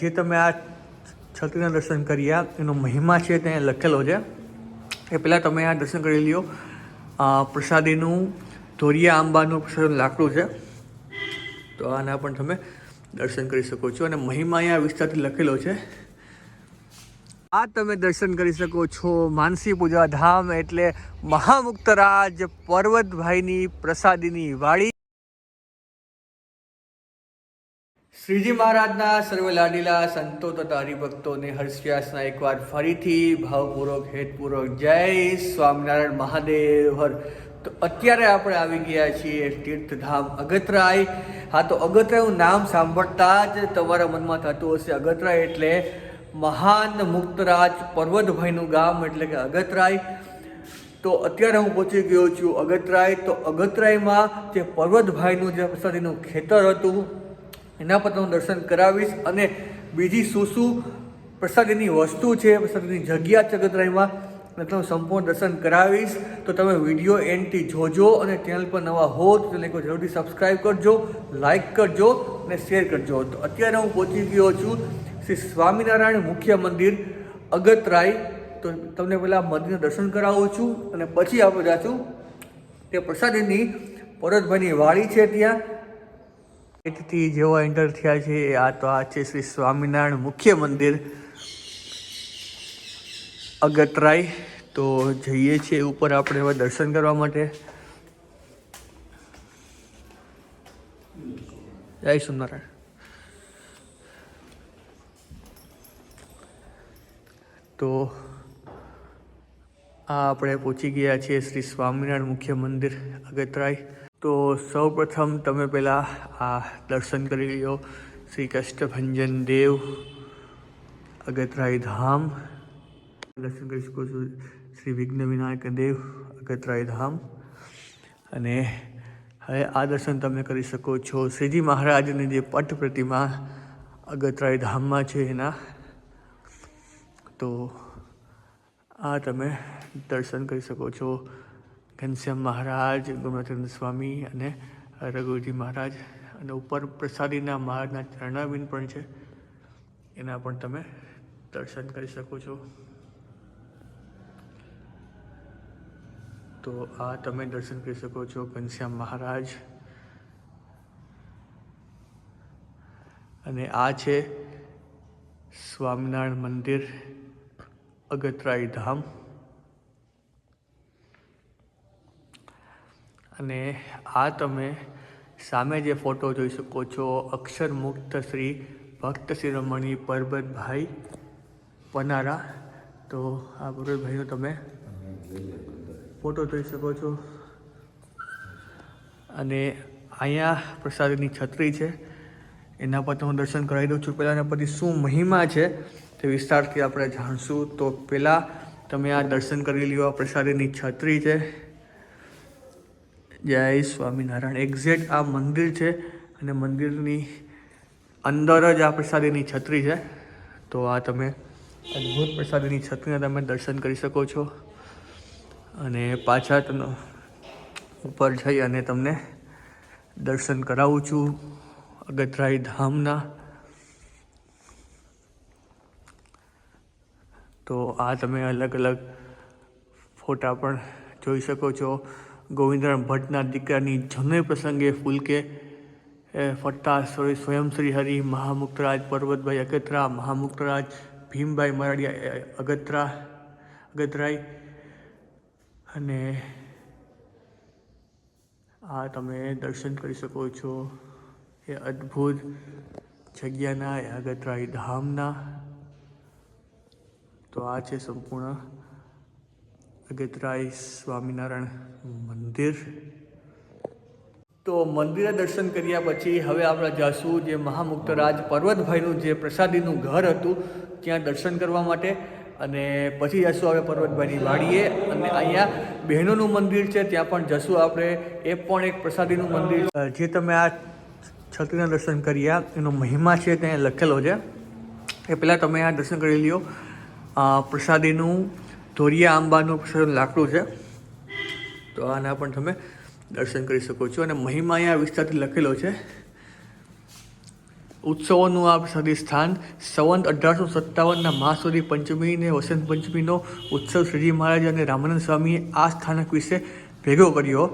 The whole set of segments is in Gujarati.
જે તમે આ છત્રીના દર્શન કર્યા, એનો મહિમા છે ત્યાં લખેલો છે. એ પહેલાં તમે આ દર્શન કરી લ્યો. પ્રસાદીનું ધોરિયા આંબાનું પ્રસાદનું લાકડું છે. તો આના પણ તમે દર્શન કરી શકો છો. અને મહિમા અહીંયા વિસ્તારથી લખેલો છે. આ તમે દર્શન કરી શકો છો માનસી પૂજા ધામ એટલે મહામુક્તરાજ પર્વતભાઈની પ્રસાદીની વાડી. શ્રીજી મહારાજના સર્વ લાડીલા સંતો તથા હરિભક્તોને હર્ષવ્યાસના એકવાર ફરીથી ભાવપૂર્વક, હેતપૂર્વક જય સ્વામિનારાયણ મહાદેવ હર. તો અત્યારે આપણે આવી ગયા છીએ તીર્થધામ અગતરાય. હા, તો અગતરાયનું નામ સાંભળતા જ તમારા મનમાં થતું હશે. અગતરાય એટલે મહાન મુક્તરાજ પર્વતભાઈનું ગામ એટલે કે અગતરાય. તો અત્યારે હું પહોંચી ગયો છું અગતરાય. તો અગતરાયમાં જે પર્વતભાઈનું જે પ્રસાદીનું ખેતર હતું એના પર હું દર્શન કરાવીશ અને બીજી શું શું પ્રસાદીની વસ્તુ છે, પ્રસાદીની જગ્યા છે અગતરાયમાં અને તમને સંપૂર્ણ દર્શન કરાવીશ. તો તમે વીડિયો એન્ડથી જોજો અને ચેનલ પર નવા હો તો ચેનલ જરૂરથી સબસ્ક્રાઈબ કરજો, લાઇક કરજો અને શેર કરજો. તો અત્યારે હું પહોંચી ગયો છું શ્રી સ્વામિનારાયણ મુખ્ય મંદિર અગતરાય. તો તમને પહેલાં મંદિરના દર્શન કરાવું છું અને પછી આપણે જાશું. તે પ્રસાદીની પરતભાઈની વાડી છે ત્યાં. એથી જેવા એન્ટર થયા છે આ તો આ છે શ્રી સ્વામિનારાયણ મુખ્ય મંદિર. અગતરાય, તો જઈએ છીએ ઉપર આપણે હવે દર્શન કરવા માટે. જય સ્વામિનારાયણ. તો આ આપણે પહોંચી ગયા છીએ શ્રી સ્વામિનારાયણ મુખ્ય મંદિર, અગતરાય. તો સૌપ્રથમ તમે પહેલાં આ દર્શન કરી લો શ્રી કષ્ટભંજન દેવ અગતરાય ધામ દર્શન કરી શકો છો શ્રી વિઘ્ન વિનાયક દેવ અગતરાય ધામ અને હવે આ દર્શન તમે કરી શકો છો. શ્રીજી મહારાજની જે પટ પ્રતિમા અગતરાય ધામમાં છે એના. તો આ તમે દર્શન કરી શકો છો. ઘનશ્યામ મહારાજ ગુરુનાથાનંદ સ્વામી અને રઘુજી મહારાજ અને ઉપર પ્રસાદીના મહારાજના ચરણાબીન પણ છે. એના પણ તમે દર્શન કરી શકો છો. તો આ તમે દર્શન કરી શકો છો, ઘનશ્યામ મહારાજ. અને આ છે સ્વામિનારાયણ મંદિર અગતરાય ધામ. અને આ તમે સામે જે ફોટો જોઈ શકો છો, અક્ષર મુક્ત શ્રી ભક્ત શિરોમણી પરબતભાઈ પનારા. તો આ પરબતભાઈનો તમે ફોટો જોઈ શકો છો. અને અહીંયા પ્રસાદની છત્રી છે. એના પર હું દર્શન કરાવી દઉં છું. પહેલાં એના પછી શું મહિમા છે તે વિસ્તારથી આપણે જાણશું. તો પહેલાં તમે આ દર્શન કરી લ્યો, આ પ્રસાદીની છત્રી છે. જય સ્વામિનારાયણ. એક્ઝેક્ટ આ મંદિર છે અને મંદિરની અંદર જ આ પ્રસાદીની છત્રી છે. તો આ તમે અદ્ભુત પ્રસાદીની છત્રીને તમે દર્શન કરી શકો છો. અને પાછા તમે ઉપર જઈ અને તમને દર્શન કરાવું છું અગતરાઈ ધામના. તો આ તમે અલગ અલગ ફોટા પણ જોઈ શકો છો. ગોવિંદરામ ભટ્ટના દીકરાની જનોઈ પ્રસંગે ફૂલકે ફરતા સ્વયં શ્રી હરિ મહામુક્તરાજ પર્વતભાઈ અગત્રા, મહામુક્તરાજ ભીમભાઈ મરાડિયા અગત્રા અગતરાય અને આ તમે દર્શન કરી શકો છો. એ અદ્ભુત જગ્યાના, એ અગતરાય ધામના. તો આ છે સંપૂર્ણ અગતરાય સ્વામિનારાયણ મંદિર. તો મંદિરે દર્શન કર્યા પછી હવે આપણે જાશું જે મહામુક્તરાજ પર્વતભાઈનું જે પ્રસાદીનું ઘર હતું, ત્યાં દર્શન કરવા માટે. અને પછી જશું હવે પર્વતભાઈની વાડીએ. અને અહીંયા બહેનોનું મંદિર છે, ત્યાં પણ જશું આપણે. એ પણ એક પ્રસાદીનું મંદિર જે તમે આ છત્રીના દર્શન કર્યા, એનો મહિમા છે ત્યાં લખેલો છે. એ પહેલાં તમે આ દર્શન કરી લ્યો. પ્રસાદીનું ધોરિયા આંબાનું લાકડું છે. તો આના પણ તમે દર્શન કરી શકો છો અને મહિમા અહીંયા વિસ્તારથી લખેલો છે. ઉત્સવોનું આ સદી સ્થાન સંવંત અઢારસો સત્તાવનના મહાસુદી પંચમી ને વસંત પંચમીનો ઉત્સવ શ્રીજી મહારાજ અને રામાનંદ સ્વામીએ આ સ્થાનક વિશે ભેગો કર્યો.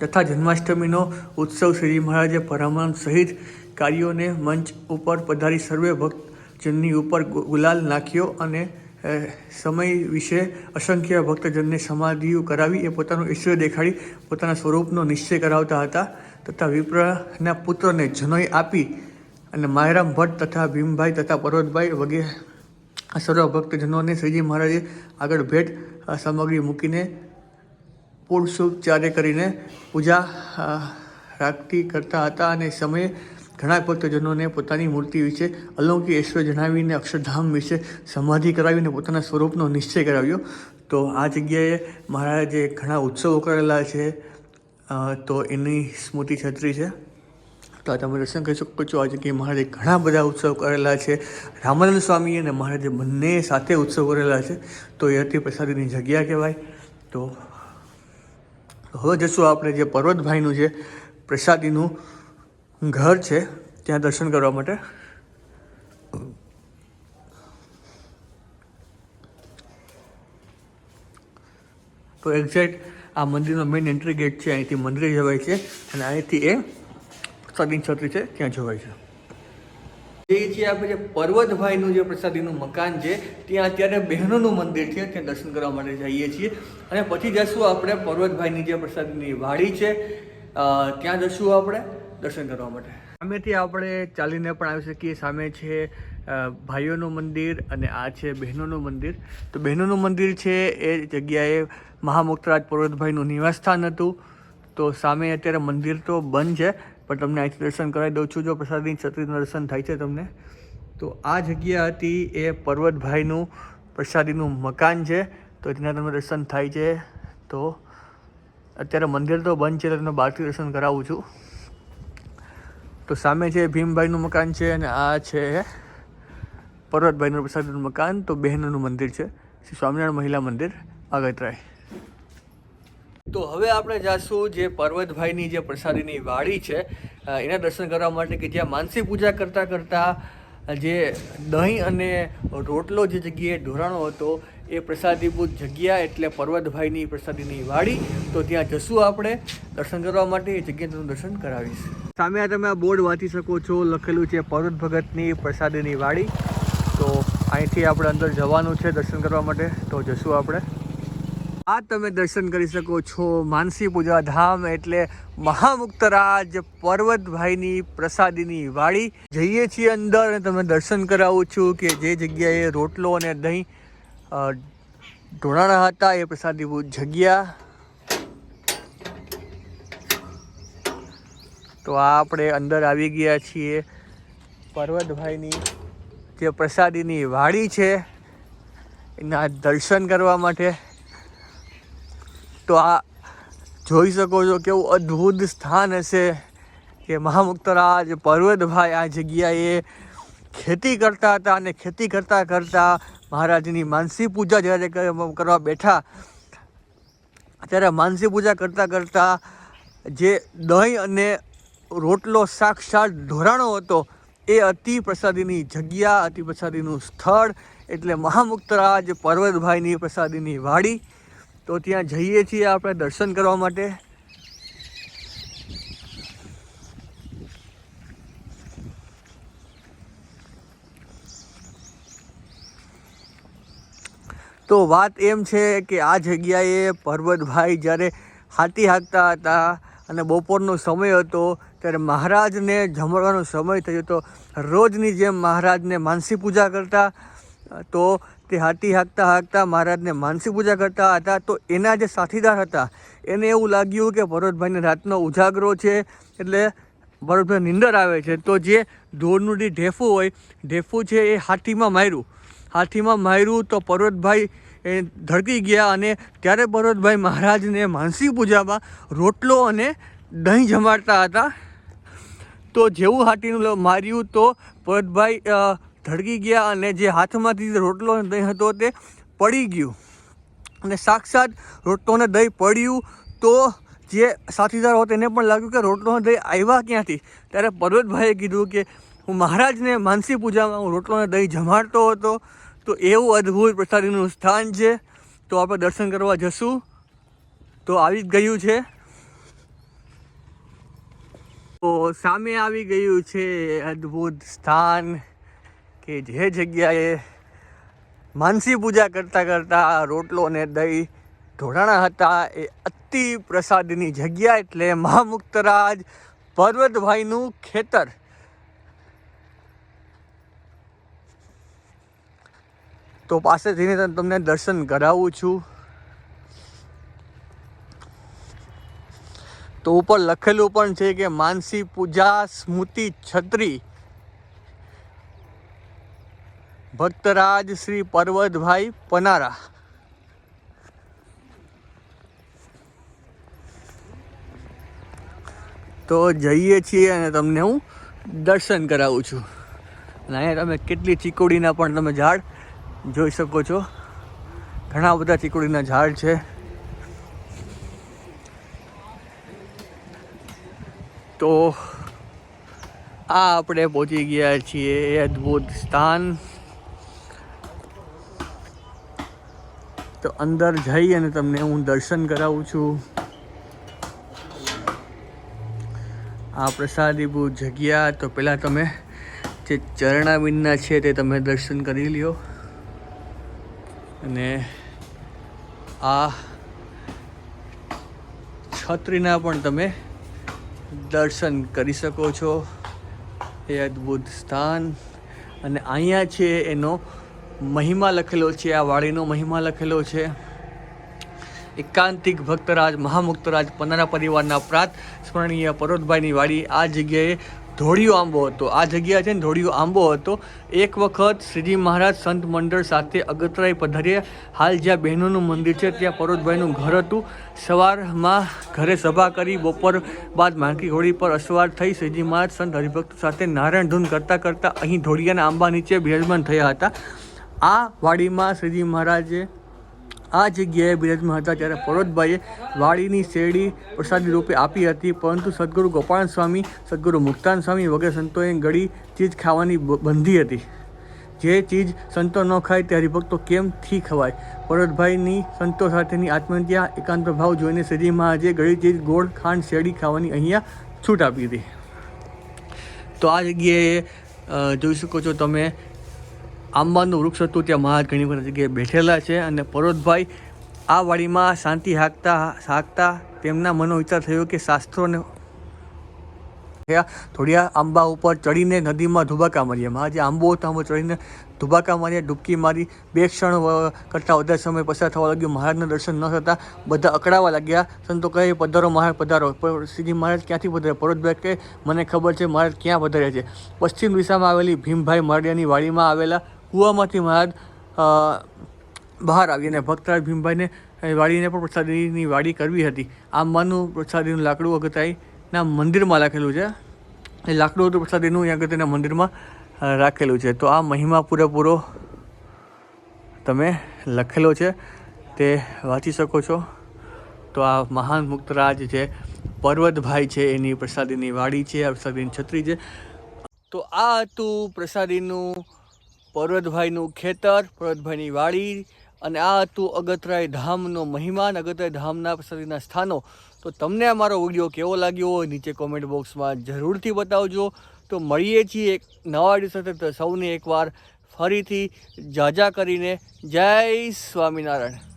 તથા જન્માષ્ટમીનો ઉત્સવ શ્રીજી મહારાજે પરમાનંદ સહિત કાર્યોને મંચ ઉપર પધારી સર્વે ભક્તજનની ઉપર ગુલાલ નાખ્યો અને સમય વિશે અસંખ્ય ભક્તજનને સમાધિઓ કરાવી એ પોતાનું ઈશ્વર દેખાડી પોતાના સ્વરૂપનો નિશ્ચય કરાવતા હતા તથા વિપ્રના પુત્રને જનોઈ આપી અને માયરામ ભટ્ટ તથા ભીમભાઈ તથા પર્વતભાઈ વગેરે સર્વ ભક્તજનોને શ્રીજી મહારાજે આગળ ભેટ સામગ્રી મૂકીને પૂર્ણ શુભ ચારે કરીને પૂજા રાખતી કરતા હતા અને સમયે ઘણા ભક્તજનોને પોતાની મૂર્તિ વિશે અલૌકિક ઈશ્વર જણાવીને અક્ષરધામ વિશે સમાધિ કરાવીને પોતાના સ્વરૂપનો નિશ્ચય કરાવ્યો. તો આ જગ્યાએ મહારાજે ઘણા ઉત્સવો કરેલા છે તો એની સ્મૃતિ છત્રી છે. તો આ તમે દર્શન કરી શકો છો. આ જગ્યાએ મહારાજે ઘણા બધા ઉત્સવ કરેલા છે, રામાનંદ સ્વામી અને મહારાજે બંને સાથે ઉત્સવ કરેલા છે, તો એ અતિ પ્રસાદીની જગ્યા કહેવાય. તો હવે જશું આપણે જે પર્વતભાઈનું છે પ્રસાદીનું ઘર છે, ત્યાં દર્શન કરવા માટે. તો એક્ઝેક્ટ આ મંદિરનો મેઇન એન્ટ્રી ગેટ છે, અહીંથી મંદિરે જવાય છે અને અહીંથી એ પ્રસાદીની છત્રી છે, ત્યાં જવાય છે. એ છે આપણે જે પર્વતભાઈનું જે પ્રસાદીનું મકાન છે, ત્યાં અત્યારે બહેનોનું મંદિર છે, ત્યાં દર્શન કરવા માટે જઈએ છીએ. અને પછી જશું આપણે પર્વતભાઈની જે પ્રસાદીની વાડી છે ત્યાં જશું આપણે. દર્શન કરવા માટે. સામેથી આપણે ચાલીને પણ આવી શકીએ. સામે છે ભાઈઓનું મંદિર અને આ છે બહેનોનું મંદિર. તો બહેનોનું મંદિર છે એ જગ્યાએ મહામુક્તરાજ પર્વતભાઈનું નિવાસસ્થાન હતું. તો સામે અત્યારે મંદિર તો બંધ છે, પણ તમને અહીંથી દર્શન કરાવી દઉં છું. જો પ્રસાદની છત્રીનું દર્શન થાય છે તમને. તો આ જગ્યા હતી એ પર્વતભાઈનું પ્રસાદીનું મકાન છે. તો ત્યાં તમને દર્શન થાય છે. તો અત્યારે મંદિર તો બંધ છે, તો તમને બહારથી દર્શન કરાવું છું. તો સામે છે ભીમભાઈનું મકાન છે અને આ છે પર્વતભાઈનું પ્રસાદીનું મકાન. તો બહેનોનું મંદિર છે. શ્રી સ્વામિનારાયણ મહિલા મંદિર, આગતરાય. તો હવે આપણે જાશું જે પર્વતભાઈની જે પ્રસાદીની વાડી છે એના દર્શન કરવા માટે કે જ્યાં માનસી પૂજા કરતાં કરતાં જે દહીં અને રોટલો જે જગ્યાએ ઢોરાણો હતો, એ પ્રસાદીભૂત જગ્યા એટલે પર્વતભાઈની પ્રસાદીની વાડી. તો ત્યાં જશું આપણે, દર્શન કરવા માટે, એ જગ્યાનું દર્શન કરાવીશ. સામે આ તમે આ બોર્ડ વાંચી શકો છો, લખેલું છે પર્વત ભગતની પ્રસાદીની વાડી. તો અહીંથી આપણે અંદર જવાનું છે દર્શન કરવા માટે. તો જશું આપણે. આ તમે દર્શન કરી શકો છો માનસી પૂજા ધામ એટલે મહામુક્તરાજ પર્વતભાઈની પ્રસાદીની વાડી. જઈએ છીએ અંદર અને તમે દર્શન કરાવું છું કે જે જગ્યાએ રોટલો અને દહીં ઢોળાણા હતા એ પ્રસાદી જગ્યા. તો આ આપણે અંદર આવી ગયા છીએ. પર્વતભાઈની જે પ્રસાદીની વાડી છે, એના દર્શન કરવા માટે. તો આ જોઈ શકો છો કેવું અદ્ભુત સ્થાન હશે કે મહામુક્તરાજ પર્વતભાઈ આ જગ્યાએ ખેતી કરતા હતા અને ખેતી કરતાં કરતાં મહારાજની માનસી પૂજા જ્યારે કરવા બેઠા, ત્યારે માનસી પૂજા કરતાં કરતાં જે દહીં અને રોટલો સાક્ષાત ઢોરાણો હતો. એ અતિ પ્રસાદીની જગ્યા, અતિ પ્રસાદીનું સ્થળ એટલે મહામુક્તરાજ પર્વતભાઈની પ્રસાદીની વાડી. તો ત્યાં જઈએ છીએ આપણે દર્શન કરવા માટે. તો વાત એમ છે કે આ જગ્યાએ પર્વતભાઈ જ્યારે હાથી હાંકતા હતા અને બપોરનો સમય હતો ત્યારે મહારાજને જમવાનો સમય થયો તો રોજની જેમ મહારાજને માનસી પૂજા કરતા, તો તે હાથી હાંકતા હાંકતા મહારાજને માનસી પૂજા કરતા હતા, તો એના જે સાથીદાર હતા, એને એવું લાગ્યું કે ભરતભાઈને રાતનો ઉજાગરો છે, એટલે ભરતભાઈ નિંદર આવે છે. તો જે ઢોરનું જે ઢેફું હોય, ઢેફું છે એ હાથીમાં માર્યું. હાથીમાં માર્યું તો પર્વતભાઈ એ ધડકી ગયા અને ત્યારે પર્વતભાઈ મહારાજને માનસી પૂજામાં રોટલો અને દહીં જમાડતા હતા. તો જેવું હાથીનું માર્યું તો પર્વતભાઈ ધડકી ગયા અને જે હાથમાંથી રોટલો દહીં હતો તે પડી ગયું. અને સાક્ષાત રોટલોને દહીં પડ્યું તો જે સાથીદાર હતો એને પણ લાગ્યું કે રોટલોનો દહીં આવ્યા ક્યાંથી? ત્યારે પર્વતભાઈએ કીધું કે હું મહારાજને માનસી પૂજામાં હું રોટલોને દહીં જમાડતો હતો, તો એવું અદ્ભુત પ્રસાદીનું સ્થાન છે. તો આપણે દર્શન કરવા જશું. તો આવી જ ગયું છે. તો સામે આવી ગયું છે અદ્ભુત સ્થાન કે જે જગ્યાએ માનસી પૂજા કરતાં કરતાં રોટલો ને દહીં ઢોળાણા હતા. એ અતિ પ્રસાદની જગ્યા એટલે મહામુક્તરાજ પર્વતભાઈનું ખેતર. તો પાસે જઈને તમ- તમને દર્શન કરાવું છું. તો ઉપર લખેલું પણ છે કે માનસી પૂજા સ્મૃતિ છત્રી. ભક્તરાજ શ્રી પર્વતભાઈ પનારા. તો જઈએ છીએ અને તમને હું દર્શન કરાવું છું. અને અહીંયા તમે કેટલી ચીકોડીના પણ તમે ઝાડ જોઈ શકો છો. ઘણા બધા ચીકોડીના ઝાડ છે. તો આ આપણે પહોંચી ગયા છીએ એ અદ્ભુત સ્થાન. તો અંદર જઈ અને તમને હું દર્શન કરાવું છું. આ પ્રસાદીભૂત જગ્યા, તો પહેલાં તમે જે ચરણાબિંદના છે તે તમે દર્શન કરી લ્યો. અને આ છત્રીના પણ તમે દર્શન કરી શકો છો. એ અદ્ભુત સ્થાન. અને અહીંયા છે એનો મહિમા લખેલો છે, આ વાડીનો મહિમા લખેલો છે. એકાંતિક ભક્તરાજ, મહામુક્તરાજ પન્નાના પરિવારના પ્રાત, સ્મરણીય પરોતભાઈની વાડી, આ જગ્યાએ ધોળિયો આંબો હતો. આ જગ્યા છે ને, ધોળિયો આંબો હતો. એક વખત શ્રીજી મહારાજ સંત મંડળ સાથે અગતરાય પધાર્યા. હાલ જ્યાં બહેનોનું મંદિર છે, ત્યાં પરોતભાઈનું ઘર હતું. સવારમાં ઘરે સભા કરી, બપોર બાદ માંકી ઘોડી પર અસવાર થઈ. શ્રીજી મહારાજ સંત હરિભક્ત સાથે નારાયણ ધૂન કરતાં કરતાં અહીં ધોળિયાના આંબા નીચે બિરાજમાન થયા હતા. આ વાડીમાં શ્રીજી મહારાજે આ જગ્યાએ બિરાજમાન હતા ત્યારે પરોતભાઈએ વાડીની શેરડી પ્રસાદી રૂપે આપી હતી, પરંતુ સદગુરુ ગોપાલ સ્વામી, સદગુરુ મુક્તાન સ્વામી વગેરે સંતોએ ગળી ચીજ ખાવાની બંધી હતી. જે ચીજ સંતો ન ખાય તે હરિભક્તો કેમથી ખવાય? પરોતભાઈની સંતો સાથેની આત્મહત્યા, એકાંત ભાવ જોઈને શ્રીજી મહારાજે ગળી ચીજ, ગોળ, ખાંડ, શેરડી ખાવાની અહીંયા છૂટ આપી હતી. તો આ જગ્યાએ જોઈ શકો છો તમે આંબાનું વૃક્ષ હતું ત્યાં મહારાજ ઘણી બધી જગ્યાએ બેઠેલા છે અને પરોતભાઈ આ વાડીમાં શાંતિ હાંકતા હાંકતા તેમના મનો વિચાર થયો કે શાસ્ત્રોને થોડિયા આંબા ઉપર ચડીને નદીમાં ધુબાકા માર્યા મહારાજે આંબો હતો આંબો ચડીને ધુબાકા માર્યા ડૂબકી મારી બે ક્ષણ કરતાં વધારે સમય પસાર થવા લાગ્યો. મહારાજના દર્શન ન થતાં બધા અકળાવા લાગ્યા. સંતો કહે, પધારો મહારાજ, પધારો. શ્રીજી મહારાજ ક્યાંથી પધારે પરોતભાઈ કે મને ખબર છે, મહારાજ ક્યાં પધાર્યા છે. પશ્ચિમ દિશામાં આવેલી ભીમભાઈ મારડિયાની વાડીમાં આવેલા કૂવામાંથી મહારાજ બહાર આવી અને ભક્તરાજ ભીમભાઈને વાડીને પણ પ્રસાદીની વાડી કરવી હતી. આંબાનું પ્રસાદીનું લાકડું અગતાઈના મંદિરમાં રાખેલું છે. એ લાકડું હતું પ્રસાદીનું, એ અગત્યના મંદિરમાં રાખેલું છે. તો આ મહિમા પૂરેપૂરો તમે લખેલો છે, તે વાંચી શકો છો. તો આ મહાન મુક્તરાજ છે, પર્વતભાઈ છે, એની પ્રસાદીની વાડી છે, આ પ્રસાદીની છત્રી છે. તો આ હતું પ્રસાદીનું પર્વતભાઈનું ખેતર, પર્વતભાઈની વાડી અને આ હતું અગતરાય ધામનો મહિમાન અગતરાય ધામના પ્રસાદીના સ્થાનો. તો તમને અમારો વીડિયો કેવો લાગ્યો હોય નીચે કોમેન્ટ બોક્સમાં જરૂરથી બતાવજો. તો મળીએ છીએ એક નવા વીડિયો સાથે. તો સૌને એકવાર ફરીથી જાજા કરીને જય સ્વામિનારાયણ.